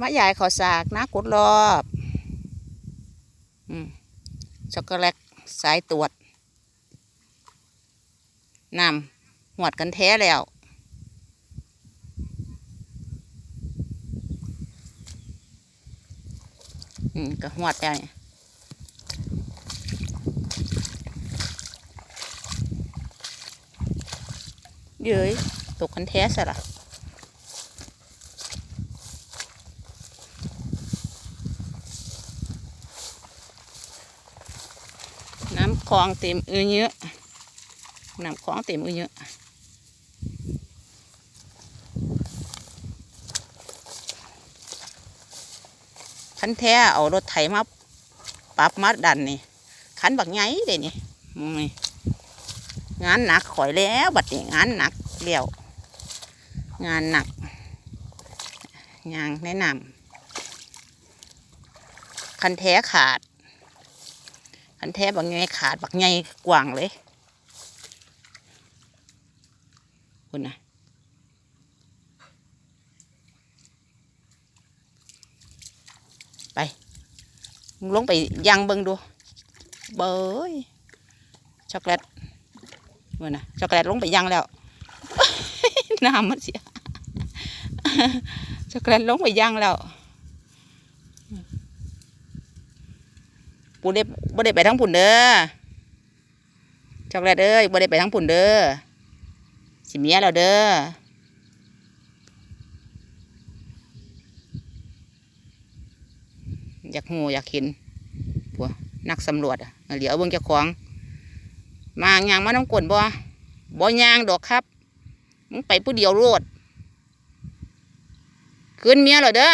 มะยายขอสากนะกุดรอบอช็อกโกแลตสายตรวจนำหวดกันแท้แล้วอืมก็หวดแล้วเนี่ยเย้ยตกกันแท้ซะละน้ำ คลองเต็มอือเยอะน้ำคลองเต็มอือเยอะคันแท้เอารถไถมาปรับมาดันนี่คันบักไงเด้นี่มึงนี่งานหนักข่อยแล้วบัดนี้งานหนักเลี้ยว งานหนักยางแนะนำคันแท้ขาดันแท้บักไงขาดบักไงกว่างเลยคุณนะไป ลงไปยังเบิงดู เบยช็อกโกแลตคุณนะช็อกโกแลตลงไปยังแล้วน้ำมันเสียช็อกโกแลตลงไปยังแล้ว ปูได้บ่ได้ไปทั้งปุ่นเด้อช็อกโกแลตเอ้ยบ่ได้ไปทั้งปุ่นเด้อสิเมียแล้วเด้ออยากหูอยากเห็นพวกนักสำรวจอะเหลียวเบิ่งเจ้าของ มางยางมาน้ำกลนบ่บ่ยางดอกครับมึงไปผู้เดียวโลดคืนเมียเหรอเด้อ